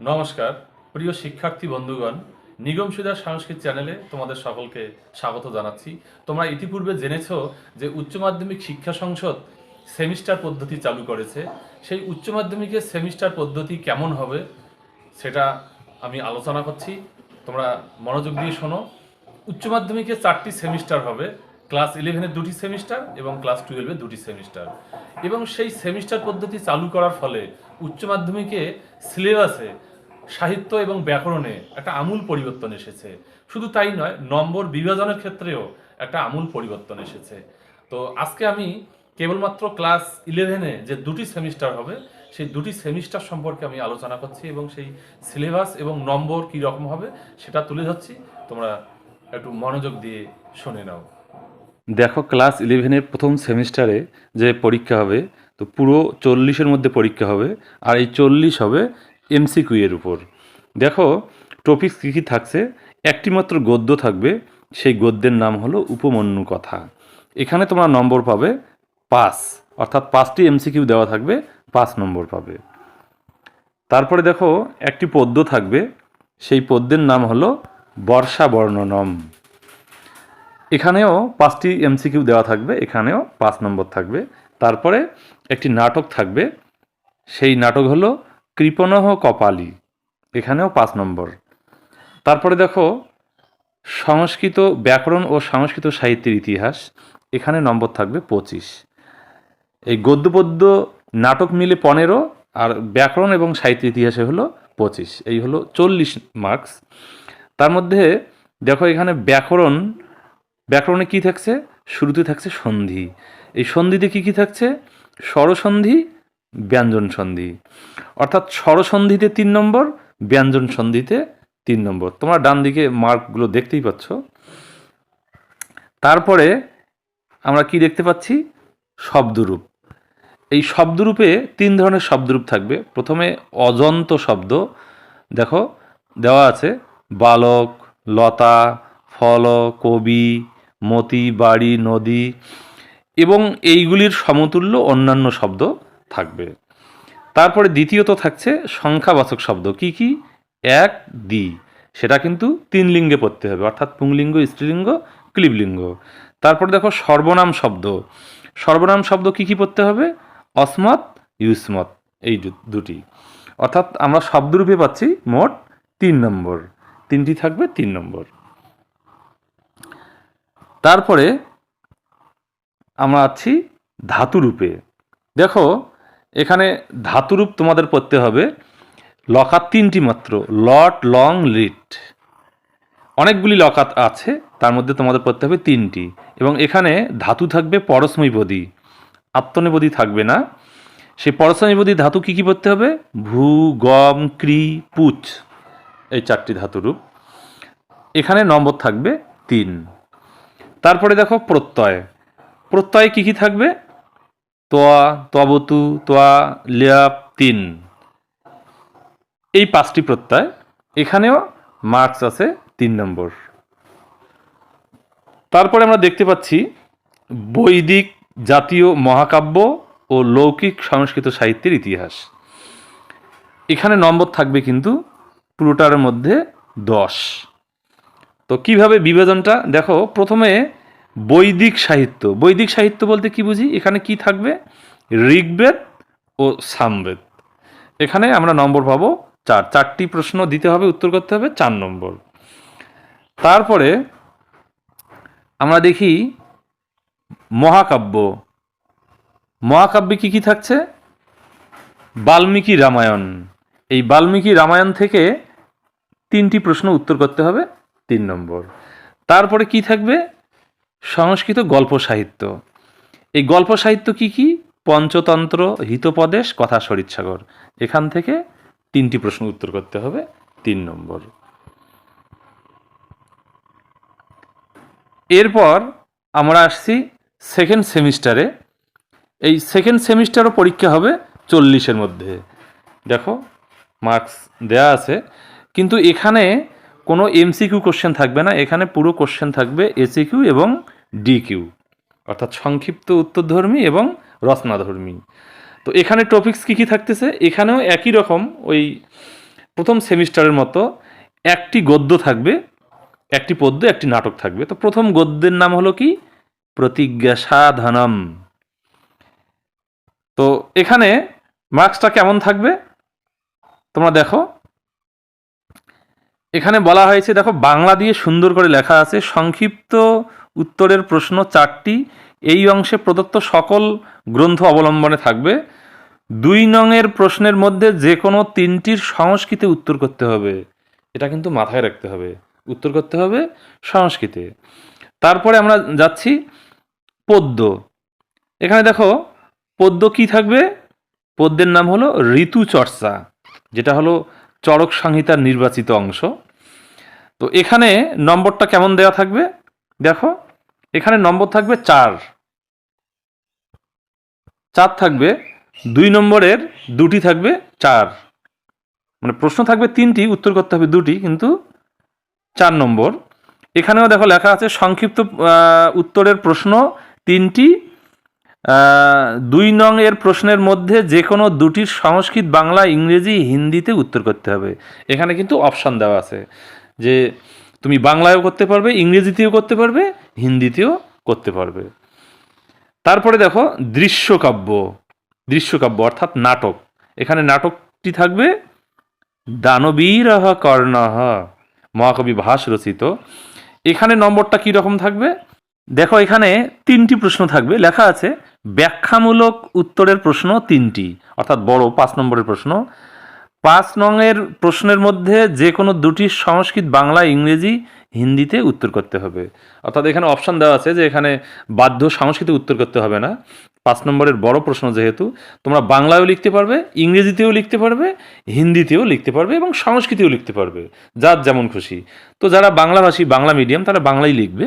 নমস্কার, প্রিয় শিক্ষার্থী বন্ধুগণ, নিগম সুদার সংস্কৃত চ্যানেলে তোমাদের সকলকে স্বাগত জানাচ্ছি। তোমরা ইতিপূর্বে জেনেছ যে উচ্চ মাধ্যমিক শিক্ষা সংসদ সেমিস্টার পদ্ধতি চালু করেছে। সেই উচ্চ মাধ্যমিকের সেমিস্টার পদ্ধতি কেমন হবে সেটা আমি আলোচনা করছি। তোমরা মনোযোগ দিয়ে শোনো। উচ্চ মাধ্যমিকে চারটি সেমিস্টার হবে। ক্লাস ইলেভেনের দুটি সেমিস্টার এবং ক্লাস টুয়েলভের দুটি সেমিস্টার। এবং সেই সেমিস্টার পদ্ধতি চালু করার ফলে উচ্চ মাধ্যমিকে সিলেবাসে সাহিত্য এবং ব্যাকরণে একটা আমূল পরিবর্তন এসেছে। শুধু তাই নয়, নম্বর বিভাজনের ক্ষেত্রেও একটা আমূল পরিবর্তন এসেছে। তো আজকে আমি কেবলমাত্র ক্লাস ইলেভেনে যে দুটি সেমিস্টার হবে, সেই দুটি সেমিস্টার সম্পর্কে আমি আলোচনা করছি এবং সেই সিলেবাস এবং নম্বর কী রকম হবে সেটা তুলে ধরছি। তোমরা একটু মনোযোগ দিয়ে শুনে নাও। দেখো ক্লাস ইলেভেনের প্রথম সেমিস্টারে যে পরীক্ষা হবে, তো পুরো চল্লিশের মধ্যে পরীক্ষা হবে, আর এই চল্লিশ হবে এমসিকিউ এর উপর। দেখো টপিকস কী কী থাকছে? একটি মাত্র গদ্য থাকবে, সেই গদ্যের নাম হলো উপমন্যু কথা। এখানে তোমরা নম্বর পাবে পাঁচ, অর্থাৎ পাঁচটি এমসিকিউ দেওয়া থাকবে, পাঁচ নম্বর পাবে। তারপরে দেখো, একটি পদ্য থাকবে, সেই পদ্যের নাম হলো বর্ষা বর্ণনম এখানেও পাঁচটি এমসিকিউ দেওয়া থাকবে, এখানেও পাঁচ নম্বর থাকবে। তারপরে একটি নাটক থাকবে, সেই নাটক হলো কৃপণহ কপালী, এখানেও পাঁচ নম্বর। তারপরে দেখো, সংস্কৃত ব্যাকরণ ও সংস্কৃত সাহিত্যের ইতিহাস, এখানে নম্বর থাকবে পঁচিশ। এই গদ্য পদ্য নাটক মিলে পনেরো, আর ব্যাকরণ এবং সাহিত্য ইতিহাসে হলো পঁচিশ, এই হলো চল্লিশ মার্কস তার মধ্যে দেখো, এখানে ব্যাকরণ ব্যাকরণে কি থাকছে? শুরুতে থাকছে সন্ধি। এই সন্ধিতে কি কি থাকছে? স্বরসন্ধি ব্যঞ্জন সন্ধি অর্থাৎ স্বরসন্ধিতে তিন নম্বর ব্যঞ্জন সন্ধিতে তিন নম্বর। তোমরা ডান দিকে মার্কগুলো দেখতেই পাচ্ছ। তারপরে আমরা কি দেখতে পাচ্ছি? শব্দরূপ। এই শব্দরূপে তিন ধরনের শব্দরূপ থাকবে। প্রথমে অজন্ত শব্দ। দেখো, দেওয়া আছে, বালক, লতা, ফল, কবি মতি, বাড়ি, নদী এবং এইগুলির সমতুল্য অন্যান্য শব্দ থাকবে। তারপরে দ্বিতীয়ত থাকছে সংখ্যাবাচক শব্দ। কি কি? এক দি সেটা কিন্তু তিন লিঙ্গে পড়তে হবে, অর্থাৎ পুংলিঙ্গ, স্ত্রীলিঙ্গ, ক্লিবলিঙ্গ। তারপরে দেখো সর্বনাম শব্দ। সর্বনাম শব্দ কি কি পড়তে হবে? অসমত, ইউসমত, এই দুটি। অর্থাৎ আমরা শব্দরূপে পাচ্ছি মোট তিন নম্বর। তিনটি থাকবে তিন নম্বর। তারপরে আমরা আছি ধাতুরূপে। দেখো, এখানে ধাতুরূপ তোমাদের পড়তে হবে। লকাত তিনটি মাত্র, লট, লং, লিট। অনেকগুলি লকাত আছে, তার মধ্যে তোমাদের পড়তে হবে তিনটি। এবং এখানে ধাতু থাকবে পরস্মৈপদী আত্মনেপদী থাকবে না। সেই পরস্মৈপদী ধাতু কী কী পড়তে হবে? ভূ, গম ক্রি পুচ। এই চারটি ধাতুরূপ। এখানে নম্বর থাকবে তিন। তারপরে দেখো প্রত্যয়। প্রত্যয় কি কি থাকবে? তোয়া, তবতু, তোয়া লেয়াপ তিন। এই পাঁচটি প্রত্যয়। এখানেও মার্কস আছে তিন নম্বর। তারপরে আমরা দেখতে পাচ্ছি বৈদিক জাতীয় মহাকাব্য ও লৌকিক সংস্কৃত সাহিত্যের ইতিহাস। এখানে নম্বর থাকবে কিন্তু পুরোটার মধ্যে দশ। তো কীভাবে বিভাজনটা? দেখো, প্রথমে বৈদিক সাহিত্য। বৈদিক সাহিত্য বলতে কি বুঝি? এখানে কি থাকবে? ঋগ্বেদ ও সামবেদ। এখানে আমরা নম্বর পাবো চার। চারটি প্রশ্ন দিতে হবে, উত্তর করতে হবে, চার নম্বর। তারপরে আমরা দেখি মহাকাব্য। মহাকাব্যে কি কি থাকছে? বাল্মীকি রামায়ণ। এই বাল্মীকি রামায়ণ থেকে তিনটি প্রশ্ন উত্তর করতে হবে। তিন নম্বর। তারপরে কি থাকবে? সংস্কৃত গল্প সাহিত্য। এই গল্প সাহিত্য কি কি? পঞ্চতন্ত্র, হিতোপদেশ, কথা সরিৎসাগর। এখান থেকে তিনটি প্রশ্ন উত্তর করতে হবে তিন নম্বর। এরপর আমরা আসছি সেকেন্ড সেমিস্টারে এই সেকেন্ড সেমিস্টারও পরীক্ষা হবে চল্লিশের মধ্যে। দেখো মার্কস দেয়া আছে। কিন্তু এখানে কোনো এমসিকিউ কোশ্চেন থাকবে না, এখানে পুরো কোশ্চেন থাকবে এসিকিউ এবং ডিকিউ অর্থাৎ সংক্ষিপ্ত উত্তরধর্মী এবং রচনাধর্মী। তো এখানে টপিকস কী কী থাকতেছে? এখানেও একই রকম, ওই প্রথম সেমিস্টারের মতো একটি গদ্য থাকবে, একটি পদ্য, একটি নাটক থাকবে। তো প্রথম গদ্যের নাম হলো কি? প্রতিজ্ঞা সাধনম। তো এখানে মার্কসটা কেমন থাকবে? তোমরা দেখো। এখানে বলা হয়েছে, দেখো, বাংলা দিয়ে সুন্দর করে লেখা আছে, সংক্ষিপ্ত উত্তরের প্রশ্ন চারটি, এই অংশে প্রদত্ত সকল গ্রন্থ অবলম্বনে থাকবে। দুই নংয়ের প্রশ্নের মধ্যে যে কোনো তিনটির সংস্কৃতে উত্তর করতে হবে। এটা কিন্তু মাথায় রাখতে হবে। উত্তর করতে হবে সংস্কৃতে। তারপরে আমরা যাচ্ছি পদ্য। এখানে দেখো, পদ্য কি থাকবে? পদ্যের নাম হলো ঋতুচর্চা, যেটা হলো চরক সংহিতার নির্বাচিত অংশ। তো এখানে নম্বরটা কেমন দেওয়া থাকবে? দেখো, এখানে নম্বর থাকবে চার। চার থাকবে, দুই নম্বরের দুটি থাকবে চার। মানে প্রশ্ন থাকবে তিনটি, উত্তর করতে হবে দুটি, কিন্তু চার নম্বর। এখানেও দেখো লেখা আছে, সংক্ষিপ্ত উত্তরের প্রশ্ন তিনটি দুই নং এর প্রশ্নের মধ্যে যে কোনো দুটির সংস্কৃত বাংলা, ইংরেজি, হিন্দিতে উত্তর করতে হবে। এখানে কিন্তু অপশান দেওয়া আছে যে তুমি বাংলায়ও করতে পারবে, ইংরেজিতেও করতে পারবে, হিন্দিতেও করতে পারবে। তারপরে দেখো, দৃশ্যকাব্য। দৃশ্যকাব্য অর্থাৎ নাটক। এখানে নাটকটি থাকবে দানবীর কর্ণহ, মহাকবি ভাস রচিত। এখানে নম্বরটা কী রকম থাকবে? দেখো, এখানে তিনটি প্রশ্ন থাকবে, লেখা আছে ব্যাখ্যামূলক উত্তরের প্রশ্ন তিনটি, অর্থাৎ বড় পাঁচ নম্বরের প্রশ্ন। পাঁচ নংয়ের প্রশ্নের মধ্যে যে কোনো দুটি সংস্কৃত বাংলা, ইংরেজি, হিন্দিতে উত্তর করতে হবে। অর্থাৎ এখানে অপশন দেওয়া আছে যে এখানে বাধ্য সংস্কৃতে উত্তর করতে হবে না। পাঁচ নম্বরের বড় প্রশ্ন যেহেতু, তোমরা বাংলায়ও লিখতে পারবে, ইংরেজিতেও লিখতে পারবে, হিন্দিতেও লিখতে পারবে এবং সংস্কৃতেও লিখতে পারবে, যার যেমন খুশি। তো যারা বাংলাভাষী, বাংলা মিডিয়াম তারা বাংলাই লিখবে,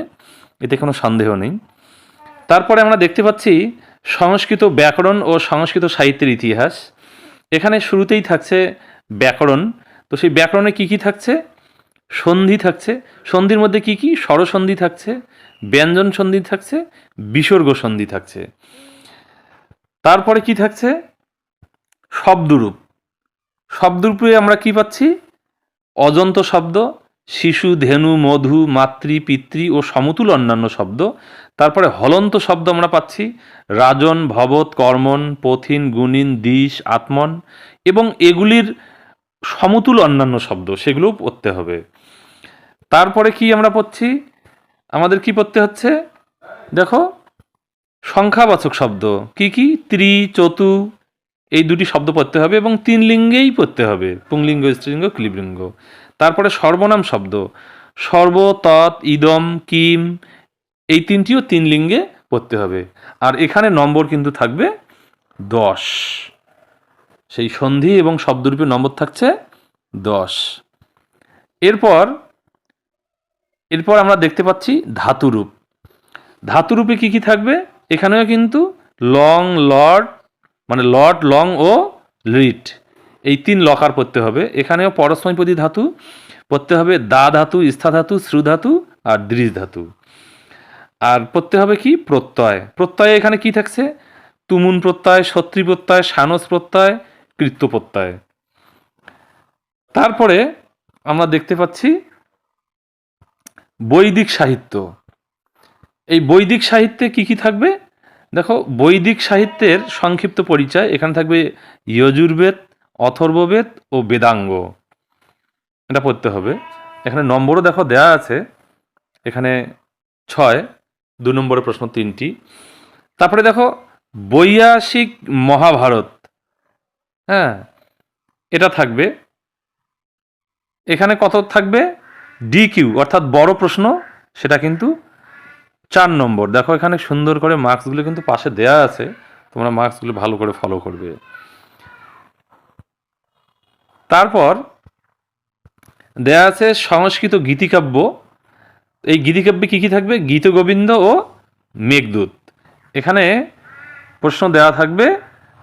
এতে কোনো সন্দেহ নেই। তারপরে আমরা দেখতে পাচ্ছি সংস্কৃত ব্যাকরণ ও সংস্কৃত সাহিত্যের ইতিহাস। এখানে শুরুতেই থাকছে ব্যাকরণ। তো সেই ব্যাকরণে কি কি থাকছে? সন্ধি থাকছে। সন্ধির মধ্যে কি কি? স্বরসন্ধি থাকছে, ব্যঞ্জন সন্ধি থাকছে, বিসর্গ সন্ধি থাকছে। তারপরে কি থাকছে? শব্দরূপ। শব্দরূপে আমরা কি পাচ্ছি? অজন্ত শব্দ শিশু, ধেনু, মধু, মাতৃ, পিতৃ ও সমতুল অন্যান্য শব্দ। তারপরে হলন্ত শব্দ আমরা পাচ্ছি। রাজন, ভবত কর্মণ পথিন, গুণিন, দিশ, আত্মন এবং এগুলির সমতুল অন্যান্য শব্দ, সেগুলোও পড়তে হবে। তারপরে কি আমরা পড়ছি? আমাদের কি পড়তে হচ্ছে? দেখো, সংখ্যাবাচক শব্দ। কি কি? ত্রি, চতু, এই দুটি শব্দ পড়তে হবে এবং তিন লিঙ্গেই পড়তে হবে। পুংলিঙ্গ, স্ত্রীলিঙ্গ ক্লিবলিঙ্গ তারপরে সর্বনাম শব্দ। সর্ব, তৎ, ইদম, কিম, এই তিনটিও তিন লিঙ্গে পড়তে হবে। আর এখানে নম্বর কিন্তু থাকবে দশ। সেই সন্ধি এবং শব্দরূপে নম্বর থাকছে দশ। এরপর এরপর আমরা দেখতে পাচ্ছি ধাতুরূপ। ধাতুরূপে কি কি থাকবে? এখানেও কিন্তু লং লট মানে লট লং ও লিট এই তিন লকার পড়তে হবে। এখানেও পরস্মৈপদী ধাতু, পড়তে হবে দা ধাতু, স্থা ধাতু শ্রু ধাতু আর দৃশ ধাতু। আর পড়তে হবে কি? প্রত্যয়। প্রত্যয়ে এখানে কি থাকছে? তুমুন প্রত্যয়, সত্রী প্রত্যয়, সানস প্রত্যয়, কৃত্য প্রত্যয়। তারপরে আমরা দেখতে পাচ্ছি বৈদিক সাহিত্য। এই বৈদিক সাহিত্যে কি কি থাকবে? দেখো, বৈদিক সাহিত্যের সংক্ষিপ্ত পরিচয় এখানে থাকবে, যজুর্বেদ অথর্ববেদ ও বেদাঙ্গ। এটা পড়তে হবে। এখানে নম্বরও দেখো দেয়া আছে। এখানে ছয়, দু নম্বরের প্রশ্ন তিনটি। তারপরে দেখো, বৈয়াসিক মহাভারত। হ্যাঁ এটা থাকবে। এখানে কত থাকবে? ডি কিউ অর্থাৎ বড় প্রশ্ন, সেটা কিন্তু চার নম্বর। দেখো এখানে সুন্দর করে মার্কসগুলো কিন্তু পাশে দেয়া আছে। তোমরা মার্কসগুলো ভালো করে ফলো করবে। তারপর দেয়া আছে সংস্কৃত গীতিকাব্য। এই গীতিকাব্যে কী কী থাকবে? গীতগোবিন্দ ও মেঘদূত। এখানে প্রশ্ন দেওয়া থাকবে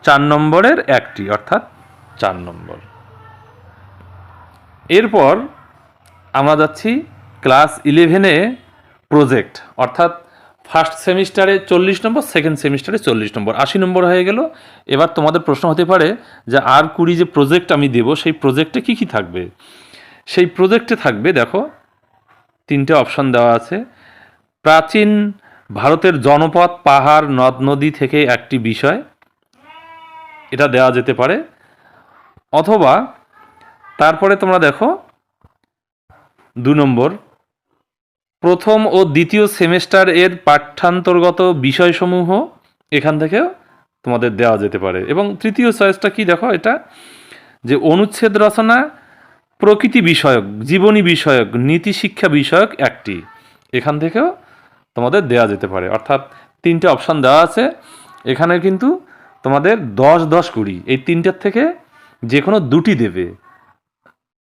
চার নম্বরের একটি, অর্থাৎ চার নম্বর। এরপর আমরা যাচ্ছি ক্লাস ইলেভেনে প্রজেক্ট, অর্থাৎ ফার্স্ট সেমিস্টারে চল্লিশ নম্বর, সেকেন্ড সেমিস্টারে চল্লিশ নম্বর। আশি নম্বর হয়ে গেল। এবার তোমাদের প্রশ্ন হতে পারে যে আর কুড়ি যে প্রজেক্ট আমি দেব, সেই প্রজেক্টে কি কি থাকবে? সেই প্রজেক্টে থাকবে, দেখো, তিনটে অপশন দেওয়া আছে। প্রাচীন ভারতের জনপদ, পাহাড়, নদ, নদী থেকে একটি বিষয়। এটা দেওয়া যেতে পারে। অথবা, তারপরে তোমরা দেখো, দু নম্বর প্রথম ও দ্বিতীয় সেমেস্টার এর পাঠ্যান্তর্গত বিষয়সমূহ এখান থেকেও তোমাদের দেওয়া যেতে পারে। এবং তৃতীয় চয়েসটা কি দেখো এটা? যে অনুচ্ছেদ রচনা প্রকৃতি বিষয়ক, জীবনী বিষয়ক, নীতি শিক্ষা বিষয়ক একটি। এখান থেকেও তোমাদের দেওয়া যেতে পারে। অর্থাৎ তিনটে অপশান দেওয়া আছে। এখানে কিন্তু তোমাদের দশ দশ কুড়ি, এই তিনটের থেকে যে কোনো দুটি দেবে।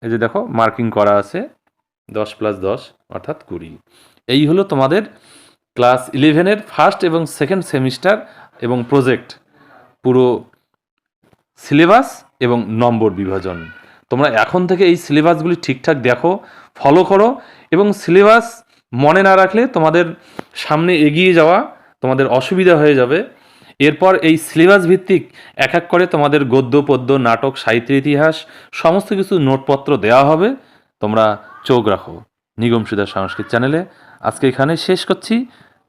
এই যে দেখো মার্কিং করা আছে। দশ প্লাস দশ, অর্থাৎ কুড়ি। এই হলো তোমাদের ক্লাস ইলেভেনের ফার্স্ট এবং সেকেন্ড সেমিস্টার এবং প্রজেক্ট পুরো সিলেবাস এবং নম্বর বিভাজন। তোমরা এখন থেকে এই সিলেবাসগুলি ঠিকঠাক দেখো ফলো করো এবং সিলেবাস মনে না রাখলে তোমাদের সামনে এগিয়ে যাওয়া তোমাদের অসুবিধা হয়ে যাবে। এরপর এই সিলেবাস ভিত্তিক এক এক করে তোমাদের গদ্য, পদ্য, নাটক সাহিত্য ইতিহাস, সমস্ত কিছু নোটপত্র দেওয়া হবে। তোমরা চোখ রাখো। নিগম সুদার সংস্কৃত চ্যানেলে আজকে এখানে শেষ করছি।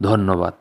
ধন্যবাদ।